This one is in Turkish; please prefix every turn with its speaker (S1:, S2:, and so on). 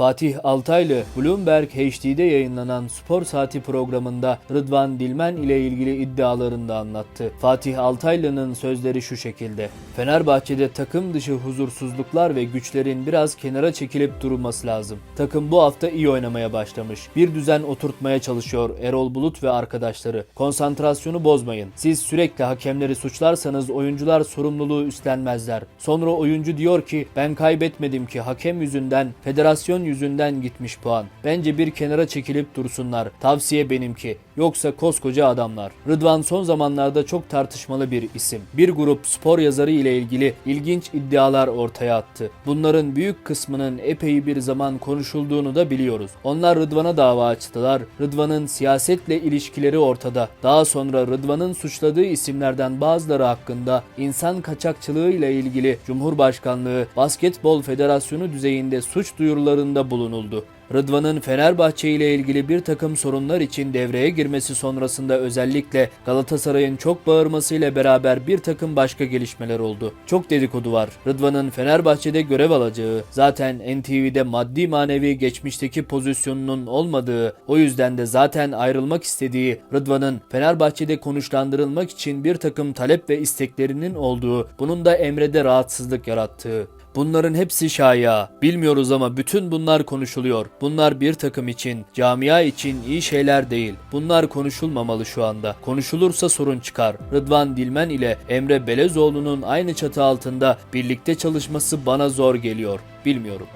S1: Fatih Altaylı, Bloomberg HD'de yayınlanan Spor Saati programında Rıdvan Dilmen ile ilgili iddialarını da anlattı. Fatih Altaylı'nın sözleri şu şekilde. Fenerbahçe'de takım dışı huzursuzluklar ve güçlerin biraz kenara çekilip durulması lazım. Takım bu hafta iyi oynamaya başlamış. Bir düzen oturtmaya çalışıyor Erol Bulut ve arkadaşları. Konsantrasyonu bozmayın. Siz sürekli hakemleri suçlarsanız oyuncular sorumluluğu üstlenmezler. Sonra oyuncu diyor ki ben kaybetmedim ki hakem yüzünden, federasyon yüzünden gitmiş puan. Bence bir kenara çekilip dursunlar. Tavsiye benimki. Yoksa koskoca adamlar. Rıdvan son zamanlarda çok tartışmalı bir isim. Bir grup spor yazarı ile ilgili ilginç iddialar ortaya attı. Bunların büyük kısmının epey bir zaman konuşulduğunu da biliyoruz. Onlar Rıdvan'a dava açtılar. Rıdvan'ın siyasetle ilişkileri ortada. Daha sonra Rıdvan'ın suçladığı isimlerden bazıları hakkında insan kaçakçılığı ile ilgili Cumhurbaşkanlığı Basketbol Federasyonu düzeyinde suç duyurularında bulunuldu. Rıdvan'ın Fenerbahçe ile ilgili bir takım sorunlar için devreye girmesi sonrasında özellikle Galatasaray'ın çok bağırmasıyla beraber bir takım başka gelişmeler oldu. Çok dedikodu var. Rıdvan'ın Fenerbahçe'de görev alacağı, zaten NTV'de maddi manevi geçmişteki pozisyonunun olmadığı, o yüzden de zaten ayrılmak istediği, Rıdvan'ın Fenerbahçe'de konuşlandırılmak için bir takım talep ve isteklerinin olduğu, bunun da Emre'de rahatsızlık yarattığı. Bunların hepsi şaya. Bilmiyoruz ama bütün bunlar konuşuluyor. Bunlar bir takım için, camia için iyi şeyler değil. Bunlar konuşulmamalı şu anda. Konuşulursa sorun çıkar. Rıdvan Dilmen ile Emre Belezoğlu'nun aynı çatı altında birlikte çalışması bana zor geliyor. Bilmiyorum.